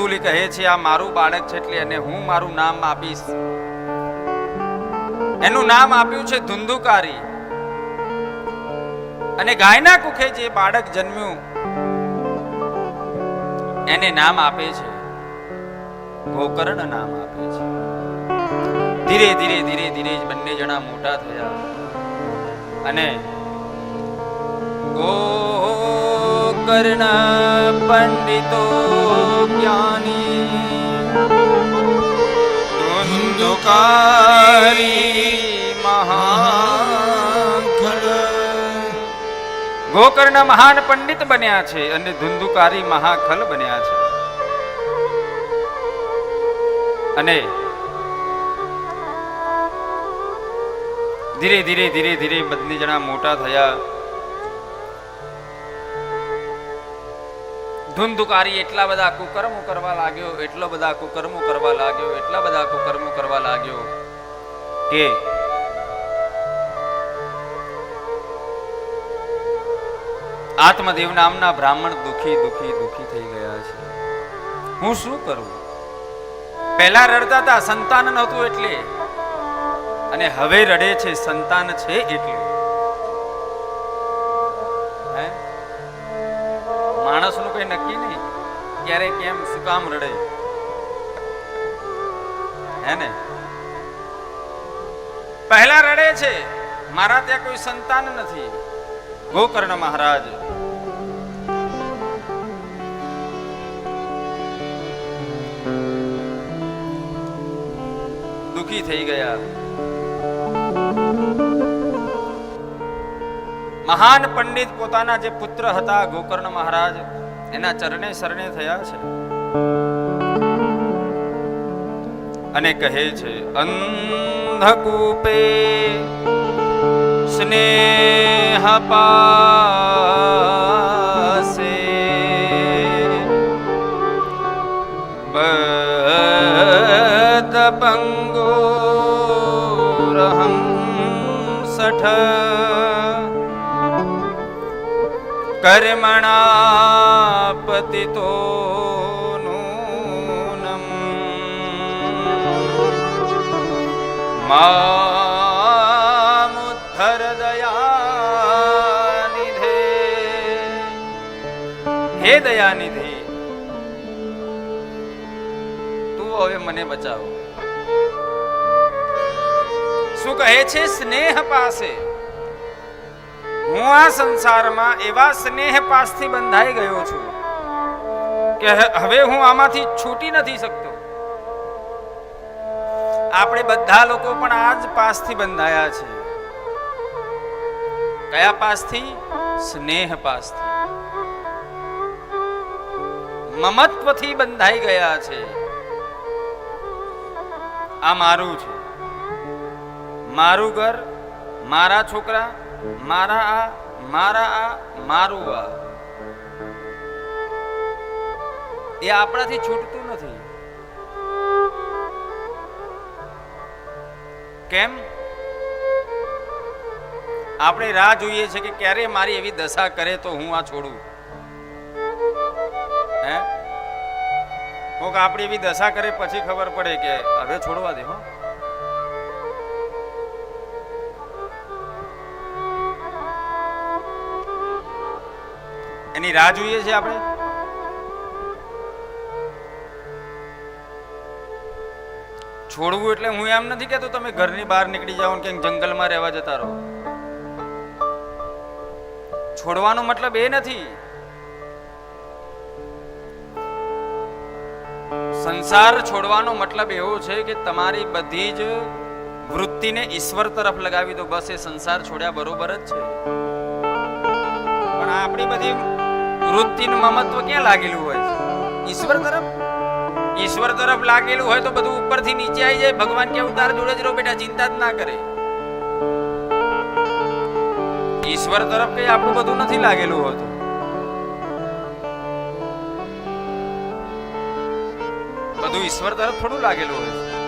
કંદુલી કહે છે, આ મારું બાળક છે એટલે એને હું મારું નામ આપીશ. એનું નામ આપ્યું છે ધુંધુકારી. અને ગાયના કુખે જે બાળક જન્મ્યું, એને નામ આપે છે. ગોકર્ણ નામ આપે છે. ધીરે ધીરે ધીરે ધીરે બંને જણા મોટા થયા. અને ગોકર્ણ પંડિતો જ્ઞાની. ધુંધુકારી મહાખડ ગોકર્ણ મહાન પંડિત બન્યા છે અને ધુંધુકારી મહાખલ બન્યા છે. અને ધીરે ધીરે ધીરે ધીરે બંને જણા મોટા થયા. ધુંધુકારી, એટલા બધા કુકર્મો કરવા લાગ્યો, એટલો બધા કુકર્મો કરવા લાગ્યો, એટલા બધા કુકર્મો કરવા લાગ્યો કે આત્મદેવ નામના બ્રાહ્મણ દુખી દુખી દુખી થઈ ગયા છે. હું શું કરું? પહેલા રડતા હતા સંતાન નહોતું એટલે. અને હવે રડે છે, સંતાન છે એટલે. માણસનું કઈ નક્કી નહીં. ક્યારે કેમ શું કામ રડે. હે ને? પહેલા રડે છે. મારા ત્યાં કોઈ સંતાન નથી. ગોકર્ણ મહારાજ. દુખી થઈ ગયા. મહાન પંડિત પોતાના જે પુત્ર હતા ગોકર્ણ મહારાજ એના ચરણે શરણે થયા છે. અને કહે છે અંધકૂપે સ્નેહ પાસે બદ પંગોરહં સઠ કર્મણા પતિતો મામુદ્ધર દયાનિધે હે દયાનિધિ તું હવે મને બચાવો શું કહે છે સ્નેહ પાસે? હું આ સંસારમાં એવા સ્નેહ પાસથી બંધાઈ ગયો છું કે હવે હું આમાંથી છૂટી નથી શકતો. આપણે બધા લોકો પણ આ જ પાસથી બંધાયા છે. કયા પાસથી સ્નેહ પાસથી મમત્વથી બંધાઈ ગયા છે. આ મારું છે. મારું ઘર, મારા છોકરા મારા આ મારા આ, મારું આ. એ આપણાથી છૂટતું નથી. કેમ? આપણે રાહ જોઈએ છે કે ક્યારે મારી એવી દશા કરે તો હું આ છોડું? હે? કોક આપણી એવી દશા કરે પછી ખબર પડે કે હવે છોડવા દે, હો. એની રાહ જોઈએ છે આપણે? છોડવું એટલે હું એમ નથી કહેતો તમે ઘરની બહાર નીકળી જાઓ ને ક્યાંક જંગલમાં રહેવા જતા રહો. છોડવાનો મતલબ એ નથી. સંસાર છોડવાનો મતલબ એવો છે કે તમારી બધી જ વૃત્તિને ઈશ્વર તરફ લગાવી દો. બસ એ સંસાર છોડ્યા બરોબર જ છે. પણ આપણી બધી વૃત્તિનું મમત્વ ક્યાં લાગેલું હોય? ઈશ્વર તરફ? ઈશ્વર તરફ લાગેલું હોય તો બધું ઉપરથી નીચે આવી જાય. ભગવાન કે ઉતાર જોડે જ રહો બેટા, ચિંતા જ ના કરે. ઈશ્વર તરફ કઈ આપણું બધું નથી લાગેલું હોતું. બધું ઈશ્વર તરફ થોડું લાગેલું હોય છે.